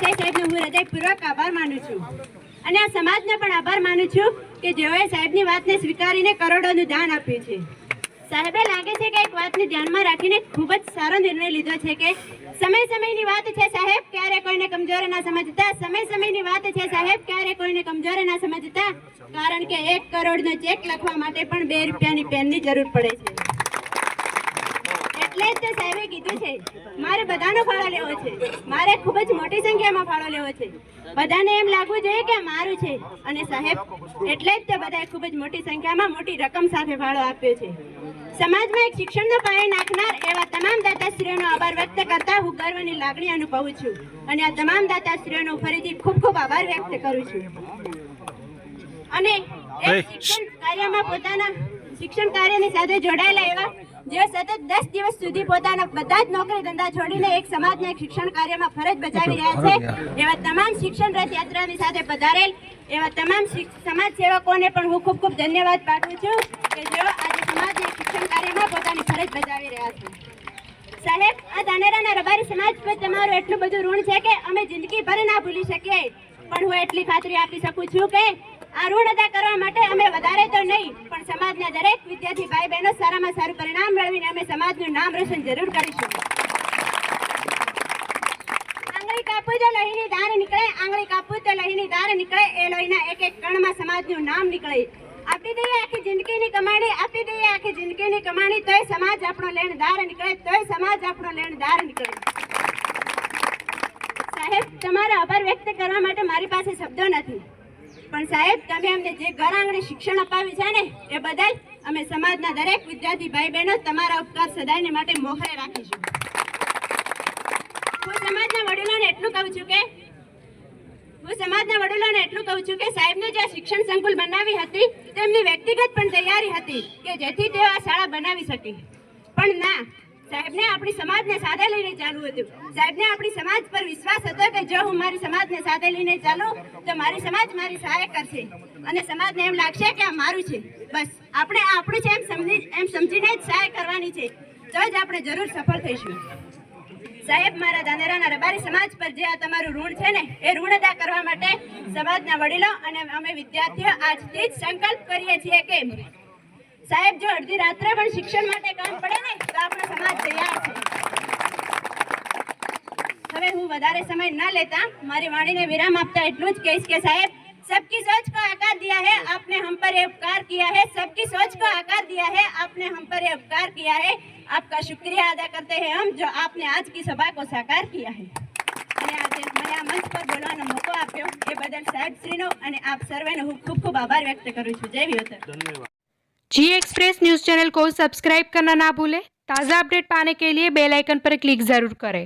દેસાઈ સાહેબનો હું હૃદયપૂર્વક આભાર માનું છું. અને આ સમાજને પણ આભાર માનું છું કે જેઓએ સાહેબની વાતને સ્વીકારીને કરોડોનું દાન આપ્યું છે. સાહેબે લાગે છે કે એક વાતને ધ્યાનમાં રાખીને ખૂબ જ સારો નિર્ણય લીધો છે કે સમય સમયની વાત છે સાહેબ, ક્યારે કોઈને કમજોર ના સમજતા. સમય સમયની વાત છે સાહેબ, ક્યારે કોઈને કમજોર ના સમજતા. કારણ કે એક કરોડનો ચેક લખવા માટે પણ બે રૂપિયાની પેનની જરૂર પડે છે. એટલે જ તો સાહેબે કીધું છે મારે બધાનો ફાળો લેવો છે. મારે ખૂબ જ મોટી સંખ્યામાં ફાળો લેવો છે. બધાને એમ લાગવું જોઈએ કે મારું છે. અને સાહેબ એટલે જ તો બધાએ ખૂબ જ મોટી સંખ્યામાં મોટી રકમ સાથે ફાળો આપ્યો છે. સમાજમાં એક શિક્ષણનો પાયો નાખનાર એવા તમામ દાતાશ્રીઓનો આભાર વ્યક્ત કરતા હું ગર્વની લાગણી અનુભવું છું. અને આ તમામ દાતાશ્રીઓનો ફરીથી ખૂબ ખૂબ આભાર વ્યક્ત કરું છું. અને શિક્ષણ કાર્યમાં પોતાના શિક્ષણ કાર્યની સાથે જોડાયેલા એવા જેઓ સતત દસ દિવસ સુધી પોતાના બધા જ નોકરી ધંધા છોડીને એક સમાજના શિક્ષણ કાર્યમાં ફરજ બજાવી રહ્યા છે. એવા તમામ શિક્ષણ રથ યાત્રાની સાથે પધારેલ એવા તમામ સમાજ સેવકોને પણ હું ખૂબ ખૂબ ધન્યવાદ પાઠવું છું કે જેઓ આજે સમાજના શિક્ષણ કાર્યમાં પોતાની ફરજ બજાવી રહ્યા છે. સાહેબ આ ધાનેરાના રબારી સમાજ પર તમારું એટલું બધું ઋણ છે કે અમે જિંદગીભર ના ભૂલી શકીએ. પણ હું એટલી ખાતરી આપી શકું છું કે આ ઋણ અદા કરવા માટે અમે વધારે તો નહીં, પણ સમાજના દરેક વિદ્યાર્થી ભાઈ બહેનો સારામાં સારું પરિણામ મેળવીને અમે સમાજનું નામ રોશન જરૂર કરીશું. આંગળી કાપું તો લોહીની ધાર નીકળે, આંગળી કાપું તો લોહીની ધાર નીકળે, એ લોહીના એક એક કણમાં સમાજનું નામ નીકળે. આપી દઈએ આખી જિંદગીની કમાણી, આપી દઈએ આખી જિંદગીની કમાણી, તોય સમાજ આપણો લેણદાર નીકળે, તોય સમાજ આપણો લેણદાર નીકળે. સાહેબ, તમારો આભાર વ્યક્ત કરવા માટે મારી પાસે શબ્દો નથી. પણ સાહેબ, તમે અમને જે ઘર આંગણે શિક્ષણ અપાવ્યું છે ને, એ બદલ અમે સમાજના દરેક વિદ્યાર્થી ભાઈ બહેનો તમારા ઉપકાર સદાયને માટે મોખરે રાખીશું. હું સમાજના વડીલોને એટલું કહું છું કે, હું સમાજના વડીલોને એટલું કહું છું કે, સાહેબને જે શિક્ષણ સંકુલ બનાવી હતી, તેમની વ્યક્તિગત પણ તૈયારી હતી કે જેથી તેઓ આ શાળા બનાવી શકે. પણ ના, સાહેબને આપણી સમાજને સાથે લઈને ચાલવું હતું. સાહેબને આપણી સમાજ પર વિશ્વાસ હતો હું મારી સમાજને સાથે લઈને ચાલું, તો મારી સમાજ મારી સહાય કરશે. અને સમાજને એમ લાગશે કે આ મારું છે. બસ, આપણે આપણું છે એમ સમજી, એમ સમજીને જ સહાય કરવાની છે. તો જ આપણે જરૂર સફળ થઈશું. સાહેબ, મારા દાનેરાના રબારી સમાજ પર જે આ તમારું ઋણ છે ને, એ ઋણ અદા કરવા માટે સમાજના વડીલો અને અમે વિદ્યાર્થીઓ આજથી જ સંકલ્પ કરીએ છીએ કે સાહેબ, જો અડધી રાત્રે પણ શિક્ષણ માટે કામ પડે ને, તો આપણો સમાજ તૈયાર છે હવે હું વધારે સમય ન લેતા મારી વાણીને વિરામ આપતા એટલું જ કહીશ કે સાહેબ सबकी सोच को आकार दिया है आपने हम पर ये उपकार किया है सबकी सोच को आकार दिया है आपने हम पर ये उपकार किया है आपका शुक्रिया अदा करते हैं हम जो आपने आज की सभा को साकार किया है અને આજે મને આ મંચ પર બોલવાનો મોકો આપ્યો એ બદલ સાહેબશ્રીનો અને આપ સર્વેનો હું ખૂબ ખૂબ આભાર વ્યક્ત કરું છું જય Vihotar G express news channel को सब्सक्राइब करना ना भूलें ताज़ा अपडेट पाने के लिए बेल आइकन पर क्लिक ज़रूर करें